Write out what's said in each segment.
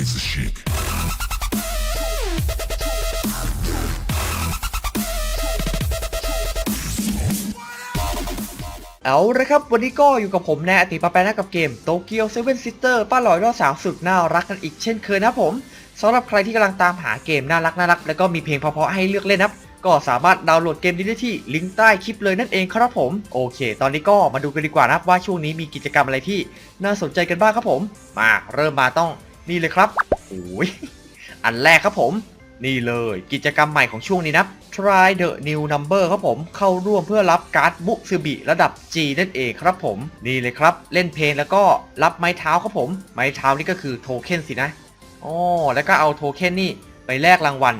razor chic. เอาละครับ วันนี้ก็อยู่กับผมแนอติปาแปนะกับเกมโตเกียวเซเว่นซิสเตอร์ป้าหลอยรอดสาวสุดน่ารักกันอีกเช่นเคยนะผมสำหรับใครที่กำลังตามหาเกมน่ารักน่ารักแล้วก็มีเพลงเพราะๆให้เลือกเล่นนะครับก็สามารถดาวน์โหลดเกมนี้ได้ที่ลิงก์ใต้คลิปเลยนั่นเองครับผม โอเค ตอนนี้ก็มาดูกันดีกว่านะครับว่าช่วงนี้มีกิจกรรมอะไรที่น่าสนใจกันบ้างครับผม มาเริ่มมาต้อง นี่เลยครับโอ้ยอันแรกครับผม นี่เลยกิจกรรมใหม่ของช่วงนี้นะ Try the new number ครับผมเข้าร่วมเพื่อรับการ์ดบุซ u บิระดับ G นั่นเองครับผม นี่เลยครับ เล่นเพลงแล้วก็รับไม้เท้าครับผม ไม้เท้านี่ก็คือโทเค็นสินะอ๋อแล้วก็เอาโทเค็นนี่ไปแลกรางวัล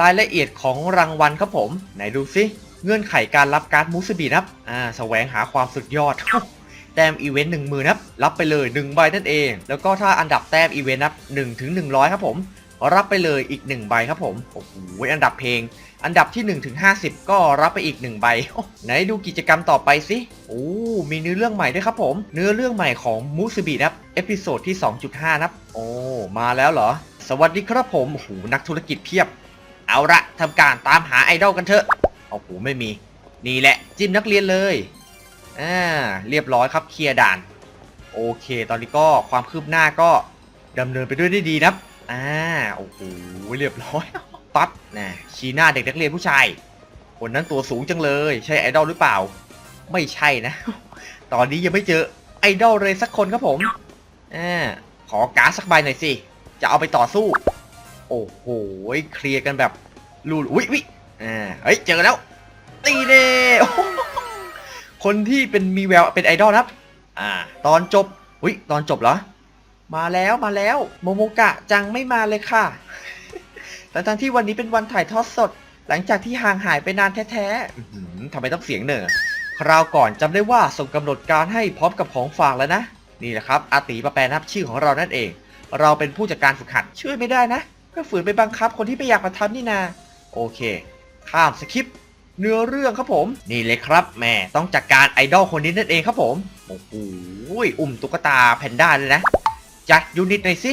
รายละเอียดของรางวัลครับผม ไหนดูซิเงื่อนไขการรับการ์ดมุซ u บินะครับอ่าแสวงหาความสุดยอด แต้มอีเวนต์หนึ่งมือนะครับ รับไปเลย1ใบนั่นเอง แล้วก็ถ้าอันดับแต้มอีเวนต์นับ1ถึง100ครับผม รับไปเลยอีก1ใบครับผม โอ้โห อันดับเพลง อันดับที่ 1 ถึง 50 ก็รับไปอีก 1 ใบโอ้ไหนดูกิจกรรมต่อไปสิ โอ้ มีเนื้อเรื่องใหม่ด้วยครับผม เนื้อเรื่องใหม่ของมูสบินะครับ เอพิโซดที่ 2.5นะครับ โอ้ มาแล้วเหรอ สวัสดีครับผม โอ้โห นักธุรกิจเพียบ เอาละทำการตามหาไอดอลกันเถอะ โอ้โห ไม่มี นี่แหละ จิ้มนักเรียนเลย อ่าเรียบร้อยครับเคลียร์ด่าน โอเค ตอนนี้ก็ความคืบหน้าก็ดำเนินไปด้วยได้ดีนะครับอ่าโอ้โหเรียบร้อยปั๊บนะชี้หน้าเด็กนักเรียนผู้ชายคนนั้นตัวสูงจังเลย ใช่ไอดอลหรือเปล่า ไม่ใช่นะ ตอนนี้ยังไม่เจอไอดอลเลยสักคนครับผมอ่าขอการ์ดสักใบหน่อยสิจะเอาไปต่อสู้ โอ้โหเคลียร์กันแบบรูดอุ๊ยอุ๊ยอ่าเฮ้ยเจอแล้วตีเด้ คนที่เป็นมีแววเป็นไอดอลนะครับ อ่า ตอนจบอุ๊ยตอนจบเหรอ มาแล้วมาแล้ว โมโมกะจังไม่มาเลยค่ะแต่ทั้งที่วันนี้เป็นวันถ่ายทอดสด หลังจากที่ห่างหายไปนานแท้ๆอื้อหือทำไมต้องเสียงเหนอคราวก่อนจำได้ว่าส่งกำหนดการให้พร้อมกับของฝากแล้วนะ นี่แหละครับ อาติปะแปรนับชื่อของเรานั่นเอง เราเป็นผู้จัดการฝึกหัดช่วยไม่ได้นะก็ฝืนไปบังคับคนที่ไม่อยากมาทำนี่นา โอเค ข้ามสคริปต์ เนื้อเรื่องครับผม นี่เลยครับแม่ต้องจัดการไอดอลคนนี้นั่นเองครับผมโอ้โหอุ้มตุ๊กตาแพนด้าเลยนะ จัดยูนิตหน่อยสิ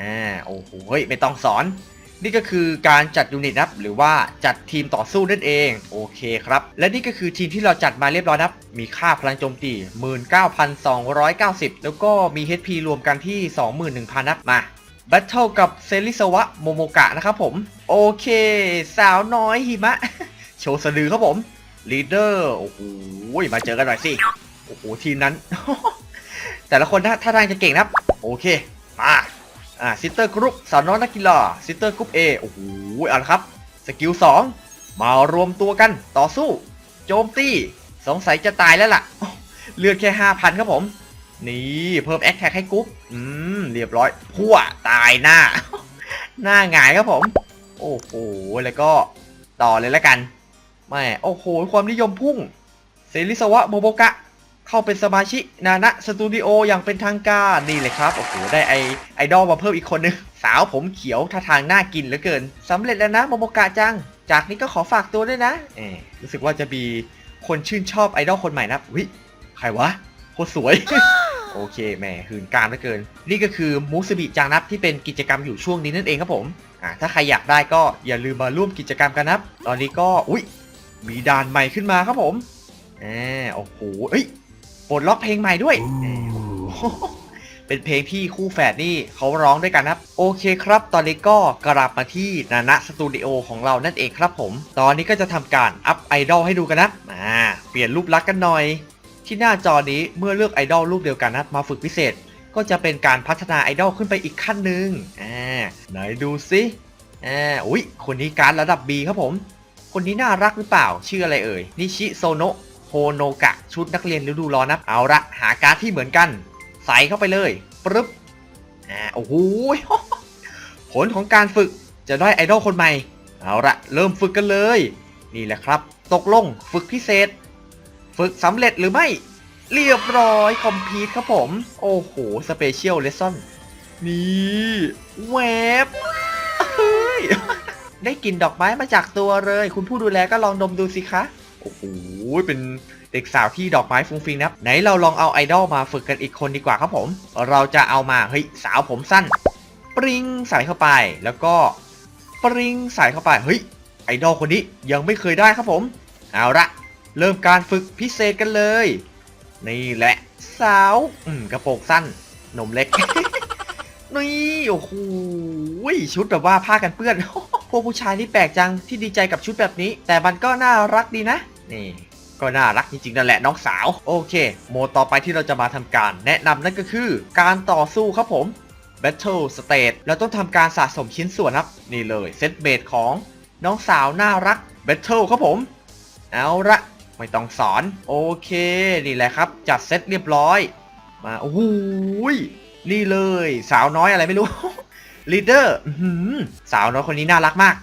อ่าโอ้โหไม่ต้องสอน นี่ก็คือการจัดยูนิตนะครับหรือว่าจัดทีมต่อสู้นั่นเองโอเคครับ และนี่ก็คือทีมที่เราจัดมาเรียบร้อยนะครับ มีค่าพลังโจมตี 19,290 แล้วก็มี HP รวมกันที่ 21,000นับมาแบทเทิลกับเซริสวะโมโมกะนะครับผม โอเค สาวน้อยหิมะ โชว์สะดือครับผมลีดเดอร์โอ้โหมาเจอกันหน่อยสิโอ้โหทีมนั้น แต่ละคนท่าท่าทางจะเก่งนะครับ โอเคมาอ่าซิสเตอร์กรุ๊ปสาวน้อยนักกีฬาซิสเตอร์กรุ๊ป A โอ้โหเอาละครับ สกิล2มารวมตัวกันต่อสู้ โจมตีสงสัยจะตายแล้วล่ะ เลือดแค่5,000ครับผม นี่เพิ่มแอคแท็กให้กรุ๊ปอืมเรียบร้อยพั่วตายหน้า หน้าหงายครับผม โอ้โหแล้วก็ต่อเลยแล้วกัน ม่โอ้โห ความนิยมพุ่งเซริสวะโมโบกะ เข้าเป็นสมาชิกนานะสตูดิโออย่างเป็นทางการนี่เลยครับ โอ้โห ได้ไอไอดอลมาเพิ่มอีกคนนึง สาวผมเขียวท่าทางน่ากินเหลือเกินสำเร็จแล้วนะโมโมกะจัง จากนี้ก็ขอฝากตัวด้วยนะเอรู้สึกว่าจะมีคนชื่นชอบไอดอลคนใหม่นะวิใครวะโคตรสวย โอเคแหมหืนการเหลือเกิน นี่ก็คือมูสบิจังนับที่เป็นกิจกรรมอยู่ช่วงนี้นั่นเองครับผมอ่าถ้าใครอยากได้ก็อย่าลืมมาร่วมกิจกรรมกันนะตอนนี้ก็อุ้ย มีด่านใหม่ขึ้นมาครับผมอ่าโอ้โหเอ้ยปลดล็อกเพลงใหม่ด้วย Ooh. เป็นเพลงที่คู่แฝดนี่เขาร้องด้วยกันนะครับ โอเคครับ ตอนนี้ก็กลับมาที่นานะสตูดิโอของเรานั่นเองครับผม ตอนนี้ก็จะทำการอัพไอดอลให้ดูกันนะอ่าเปลี่ยนรูปลักษณ์กันหน่อย ที่หน้าจอนี้เมื่อเลือกไอดอลรูปเดียวกันนะมาฝึกพิเศษ ก็จะเป็นการพัฒนาไอดอลขึ้นไปอีกขั้นหนึ่งอ่าไหนดูซิอ่าอุ้ยคนนี้การดระดับ B ครับผม คนนี้น่ารักหรือเปล่า ชื่ออะไรเอ่ย นิชิโซโนะโฮโนกะ ชุดนักเรียนฤดูร้อนนะ เอาละหาการ์ดที่เหมือนกัน ใส่เข้าไปเลยปึ๊บ อ่า โอ้โห ผลของการฝึกจะได้ไอดอลคนใหม่ เอาละเริ่มฝึกกันเลย นี่แหละครับ ตกลงฝึกพิเศษ ฝึกสำเร็จหรือไม่ เรียบร้อยคอมพีทครับผม โอ้โห สเปเชียลเลสซอน นี่แวบเฮ้ย ได้กลิ่นดอกไม้มาจากตัวเลย คุณผู้ดูแลก็ลองดมดูสิคะโอ้โหเป็นเด็กสาวที่ดอกไม้ฟุ้งฟิ้งนะไหนเราลองเอาไอดอลมาฝึกกันอีกคนดีกว่าครับผม เราจะเอามาเฮ้ยสาวผมสั้น ปริงใส่เข้าไปแล้วก็ปริงใส่เข้าไปเฮ้ยไอดอลคนนี้ยังไม่เคยได้ครับผม เอาละเริ่มการฝึกพิเศษกันเลย นี่แหละ สาว อืมกระโปรงสั้น นมเล็ก นี่โอ้โหชุดแบบว่าผ้ากันเปื้อน พวกผู้ชายนี่แปลกจังที่ดีใจกับชุดแบบนี้ แต่มันก็น่ารักดีนะ นี่ก็น่ารักจริงๆนั่นแหละน้องสาว โอเค โมต่อไปที่เราจะมาทำการ แนะนำนั่นก็คือการต่อสู้ครับผม Battle Stage เราต้องทำการสะสมชิ้นส่วนครับ นี่เลยเซตเบสของน้องสาวน่ารัก Battle ครับผม เอาละไม่ต้องสอน โอเค นี่แหละครับ จัดเซตเรียบร้อย มาโอ้โหย นี่เลย สาวน้อยอะไรไม่รู้ลีดเดอร์สาวน้อยคนนี้น่ารักมาก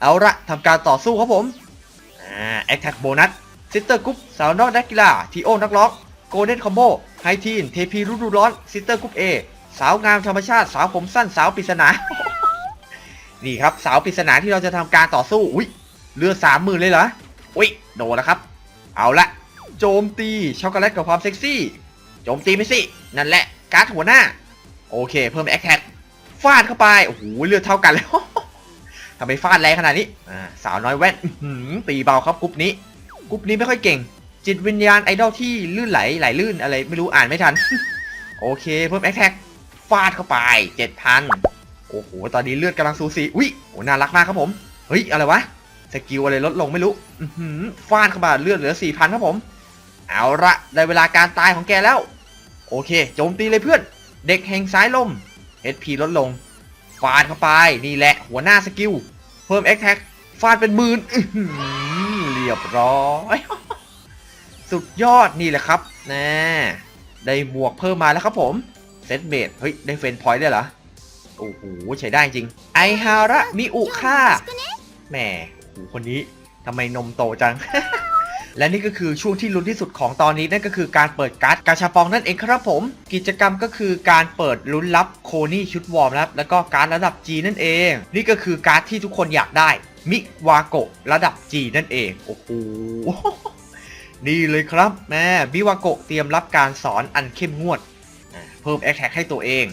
เอาละทำการต่อสู้ครับผมแอคแท็กโบนัสซิสเตอร์กรุ๊ปสาวน้อกนักกีฬาทีโอนักร้องโกลเด้นคอมโบไฮทีนเทพีฤดูร้อนซิสเตอร์กรุ๊ปเอสาวงามธรรมชาติสาวผมสั้นสาวปริศนานี่ครับสาวปริศนาที่เราจะทำการต่อสู้ อุ้ยเลือดสามหมื่นเลยเหรอ อุ้ยโดนแล้วครับ เอาละโจมตีช็อกโกแลตกับความเซ็กซี่ โจมตีไม่สิ นั่นแหละ การ์ดหัวหน้า โอเค เพิ่มแอคแท็กฟาดเข้าไปโอ้โหเลือดเท่ากันแล้วทำไมฟาดแรงขนาดนี้สาวน้อยแว่นตีเบาครับกรุ๊ปนี้กรุ๊ปนี้ไม่ค่อยเก่ง จิตวิญญาณไอดอลที่ลื่นไหลไหลลื่นอะไรไม่รู้อ่านไม่ทัน โอเคเพิ่มแอคแท็กฟาดเข้าไปเจ็ดพันโอ้โหตอนนี้เลือดกำลังสูสีอุ้ยโอ้น่ารักมากครับผมเฮ้ยอะไรวะสกิลอะไรลดลงไม่รู้ฟาดเข้ามาเลือดเหลือสี่พันครับผม เอาละได้เวลาการตายของแกแล้ว โอเค โจมตีเลยเพื่อน เด็กแห่งสายลม HP ลดลง ฟาดเข้าไป นี่แหละ หัวหน้าสกิล เพิ่ม X Tag ฟาดเป็นหมื่นเรียบร้อย สุดยอดนี่แหละครับนะได้หมวกเพิ่มมาแล้วครับผม เซตเบดเฮ้ย ได้เฟนพอยต์ได้เหรอ โอ้โห ใช้ได้จริง ไอฮาระมิอุค่าแหมโอ้โหคนนี้ทำไมนมโตจัง และนี่ก็คือช่วงที่ลุ้นที่สุดของตอนนี้นั่นก็คือการเปิดการ์ดกาชาปองนั่นเองครับผม กิจกรรมก็คือการเปิดลุ้นรับโคนี่ชุดวอร์มนะครับแล้วก็การดระดับ G นั่นเอง นี่ก็คือการ์ดที่ทุกคนอยากได้ มิวาโกะระดับ G นั่นเองโอ้โหนี่เลยครับแม่มิวาโกะเตรียมรับการสอนอันเข้มงวด เพิ่มแอคแท็กให้ตัวเอง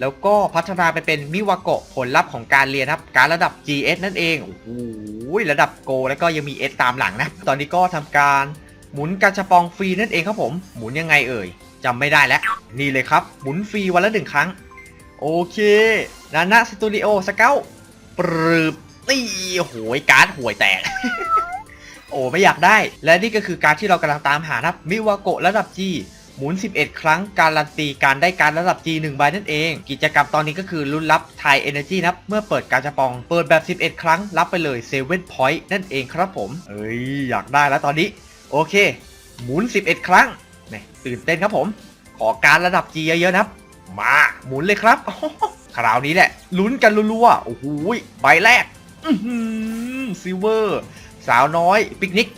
แล้วก็พัฒนาไปเป็นมิวาโกะผลลัพธ์ของการเรียนครับ การระดับ GS นั่นเอง โอ้โหระดับโก แล้วก็ยังมี S ตามหลังนะ ตอนนี้ก็ทำการหมุนกาชาปองฟรีนั่นเองครับผม หมุนยังไงเอ่ยจำไม่ได้แล้ว นี่เลยครับ หมุนฟรีวันละหนึ่งครั้ง โอเคนานะสตูดิโอสเกลปรืบนี่โอ้โหการ์ดห่วยแตก โอ้ไม่อยากได้ และนี่ก็คือการที่เรากำลังตามหาครับมิวาโกะระดับ G หมุน 11 ครั้งการันตีการได้การระดับ G 1 ใบนั่นเอง กิจกรรมตอนนี้ก็คือลุ้นรับไทย Energy นะครับเมื่อเปิดการจะปอง เปิดแบบ 11 ครั้งรับไปเลย7 Point นั่นเองครับผม เอ้ยอยากได้แล้วตอนนี้ โอเค หมุน 11 ครั้งแหมตื่นเต้นครับผม ขอการระดับ G เยอะๆนะครับมาหมุนเลยครับคราวนี้แหละลุ้นกันรัวๆโอ้โหใบแรกซิลเวอร์ สาวน้อย ปิกนิก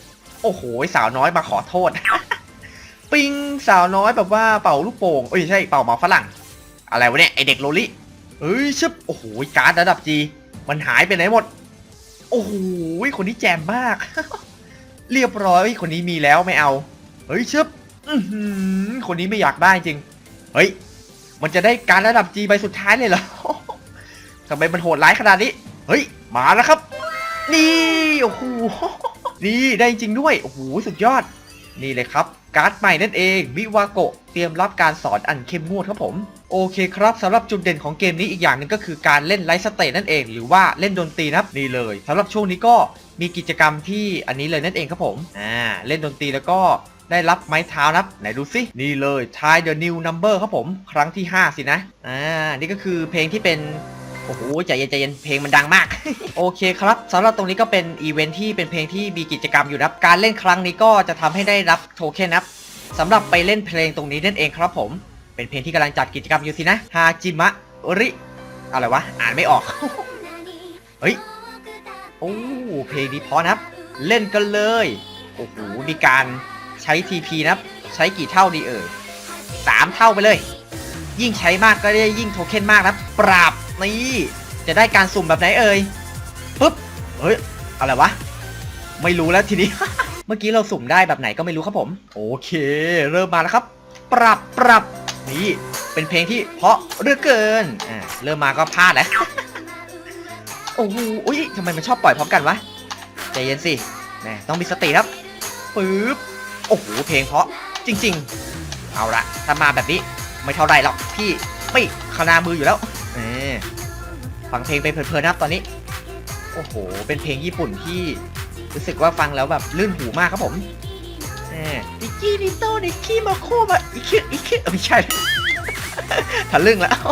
โอ้โห สาวน้อยมาขอโทษ ปิงสาวน้อยแบบว่าเป่าลูกโป่งเอ้ยใช่เป่าหมาฝรั่ง อะไรวะเนี่ยไอเด็กโลลิเอ้ยชึบโอ้โหการ์ดระดับจีมันหายไปไหนหมด โอ้โหคนนี้แจมมาก เรียบร้อยคนนี้มีแล้วไม่เอา เฮ้ยชึบอื้อหือคนนี้ไม่อยากได้จริง เฮ้ย มันจะได้การระดับจีใบสุดท้ายเลยเหรอทำไมมันโหดร้ายขนาดนี้ เฮ้ย มาแล้วครับ นี่ โอ้โห นี่ได้จริงด้วย โอ้โห สุดยอด นี่เลยครับ การ์ดใหม่นั่นเองมิวาโกะเตรียมรับการสอนอันเข้มงวดครับผมโอเคครับสำหรับจุดเด่นของเกมนี้อีกอย่างหนึ่งก็คือการเล่นไลฟ์สเตทนั่นเอง หรือว่าเล่นดนตรีนะครับนี่เลยสำหรับช่วงนี้ก็มีกิจกรรมที่อันนี้เลยนั่นเองครับผมอ่าเล่นดนตรีแล้วก็ได้รับไม้เท้านะครับไหนดูสินี่เลย Try the new number ครับผม ครั้งที่ 5 สินะอ่านี่ก็คือเพลงที่เป็น อ้โหใจเย็นใจเย็นเพลงมันดังมาก โอเคครับสำหรับตรงนี้ก็เป็นอีเวนท์ที่เป็นเพลงที่มีกิจกรรมอยู่นะครับการเล่นครั้งนี้ก็จะทำให้ได้รับโทเค็นนะครับสำหรับไปเล่นเพลงตรงนี้นั่นเองครับผม เป็นเพลงที่กำลังจัดกิจกรรมอยู่สินะฮาจิมะริอะไรวะอ่านไม่ออกเฮ้ยโอ้เพลงนี้เพราะนะครับ เล่นกันเลยโอ้โหมีการใช้ TP นะครับใช้กี่เท่าดีเอ่ยสามเท่าไปเลย ยิ่งใช้มากก็ได้ยิ่งโทเค็นมากนะปราบ นี่จะได้การสุ่มแบบไหนเอ่ยปุ๊บเฮ้ยอะไรวะ ไม่รู้แล้วทีนี้ เมื่อกี้เราสุ่มได้แบบไหนก็ไม่รู้ครับผม โอเค เริ่มมาแล้วครับ ปรับปรับนี่เป็นเพลงที่เพราะเรือเกินอ่าเริ่มมาก็พลาดแล้วโอ้โหอุ้ยทำไมมันชอบปล่อยพร้อมกันวะใจเย็นสิแหมต้องมีสติครับปึ๊บโอ้โหเพลงเพราะจริง ๆ เอาละถ้ามาแบบนี้ไม่เท่าไรหรอกพี่ไม่ขนามืออยู่แล้ว ฟังเพลงไปเพลินๆนะครับตอนนี้ โอ้โห เป็นเพลงญี่ปุ่นที่รู้สึกว่าฟังแล้วแบบลื่นหูมากครับผมเอออิกิริโตนิคิมาโคมาอิคิอิคิเอ้ยไม่ใช่ทะลึ่งแล้ว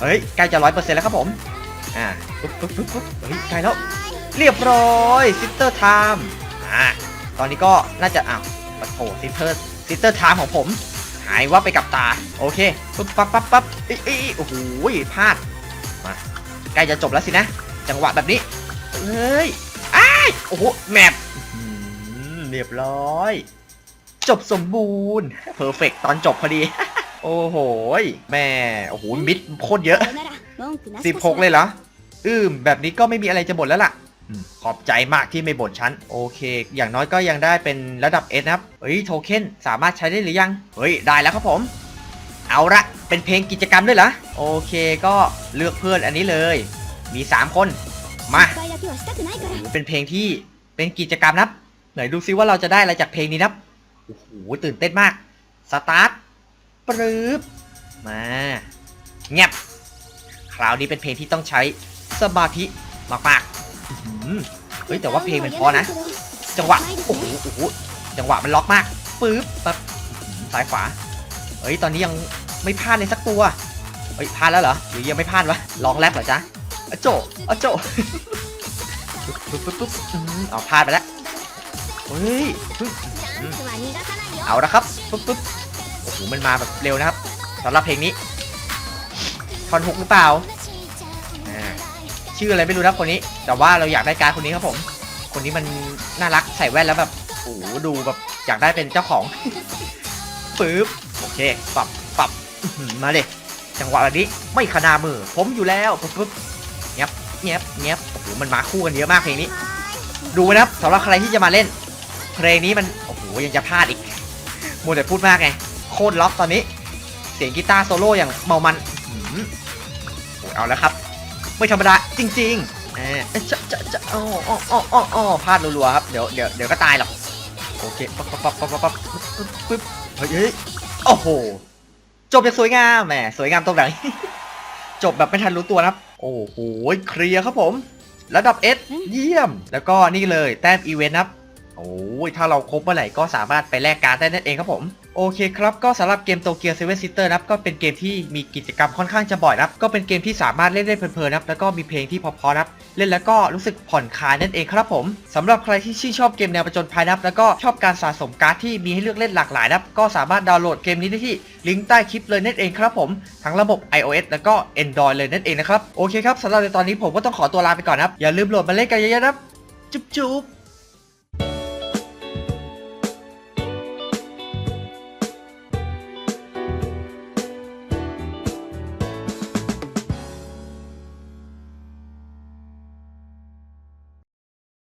เฮ้ย ใกล้จะร้อยเปอร์เซ็นต์แล้วครับผม อ่าปุ๊บปุ๊บปุ๊บปุ๊บเฮ้ย ใกล้แล้ว เรียบร้อยซิสเตอร์ไทม์อ่า ตอนนี้ก็น่าจะอ้าวปะโถซิสเตอร์ซิสเตอร์ไทม์ของผม หายว่าไปกับตา โอเคปุ๊บปั๊บปั๊บปั๊บอีอ้โอ้โหพลาดมาใกล้จะจบแล้วสินะ จังหวะแบบนี้เฮ้ยอ้โอ้โหแมปเรียบร้อย จบสมบูรณ์เพอร์เฟกตอนจบพอดี โอ้โหแม่โอ้โหมิดโคตรเยอะ 16 เลยเหรออืมแบบนี้ก็ไม่มีอะไรจะบ่นแล้วล่ะ ขอบใจมากที่ไม่บ่นฉัน โอเค อย่างน้อยก็ยังได้เป็นระดับ S นะครับ เฮ้ย โทเค็นสามารถใช้ได้หรือยัง เฮ้ย ได้แล้วครับผม เอาละเป็นเพลงกิจกรรมด้วยเหรอ โอเคก็เลือกเพื่อนอันนี้เลย มี 3 คน มาเป็นเพลงที่เป็นกิจกรรมนะไหนดูซิว่าเราจะได้อะไรจากเพลงนี้นะโอ้โหตื่นเต้นมาก สตาร์ทปรึบมาเงียบคราวนี้เป็นเพลงที่ต้องใช้สมาธิมากๆ เฮ้ยแต่ว่าเพลงมันพอนะ จังหวะโอ้โหจังหวะมันล็อกมากปึ๊บปั๊บซ้ายขวาเฮ้ยตอนนี้ยังไม่พลาดเลยสักตัวเฮ้ยพลาดแล้วเหรอหรือยังไม่พลาดวะลองแรปเหรอจ๊ะอโจอโจปุ๊บปุ๊บปุ๊บเอาพลาดไปแล้วเฮ้ยเอาละครับปุ๊บปุ๊บโอ้โหมันมาแบบเร็วนะครับสำหรับเพลงนี้ทอนหกหรือเปล่า ชื่ออะไรไม่รู้นะคนนี้ แต่ว่าเราอยากได้การดคนนี้ครับผม คนนี้มันน่ารักใส่แว่นแล้วแบบโอ้โหดูแบบอยากได้เป็นเจ้าของ ปึ๊บโอเคปรับปรับมาเลยจังหวะแบบนี้ไม่ขนามือ ผมอยู่แล้วปึ๊บเงียบเงียบเงียบโอ้โหมันมาคู่กันเยอะมากเพลงนี้ ดูนะครับสำหรับใครที่จะมาเล่น เพลงนี้มันโอ้โหยังจะพลาดอีกโมัวแต่พูดมากไงโคตรล็อกตอนนี้ เสียงกีตาร์โซโล่อย่างเมามันอือหือโอ้เอาแล้วครับ ไม่ธรรมดาจริงๆเออจะจะจะอ๋ออ๋ออ๋ออ๋ออ๋อพลาดรัวๆครับเดี๋ยวเดี๋ยวเดี๋ยวก็ตายหรอกโอเคปั๊บปั๊บปั๊บปั๊บปั๊บปึ๊บปึ๊บเฮ้ยเฮ้ยโอ้โหจบอย่างสวยงามแหมสวยงามตรงไหนจบแบบไม่ทันรู้ตัวนะครับ โอ้โหเคลียร์ครับผม ระดับ S เยี่ยม แล้วก็นี่เลยแต้มอีเวนต์ครับโอ้ยถ้าเราครบเมื่อไหร่ก็สามารถไปแลกการ์ดได้นั่นเองครับผม โอเคครับ ก็สำหรับเกมโตเกียวเซเว่นซิสเตอร์นะครับก็เป็นเกมที่มีกิจกรรมค่อนข้างจะบ่อยนะครับ ก็เป็นเกมที่สามารถเล่นได้เพลินๆนะครับแล้วก็มีเพลงที่เพอๆนะครับเล่นแล้วก็รู้สึกผ่อนคลายนั่นเองครับผมสำหรับใครที่ชื่นชอบเกมแนวประจนภัยนะครับแล้วก็ชอบการสะสมการ์ดที่มีให้เลือกเล่นหลากหลายนะครับก็สามารถดาวน์โหลดเกมนี้ได้ที่ลิงก์ใต้คลิปเลยนั่นเองครับผมทั้งระบบ iOS แล้วก็ Android เลยนั่นเองนะครับโอเคครับสำหรับในตอนนี้ผมก็ต้องขอตัวลาไปก่อนนะครับอย่าลืมโหลดมาเล่นกันเยอะๆนะครับจุ๊บๆ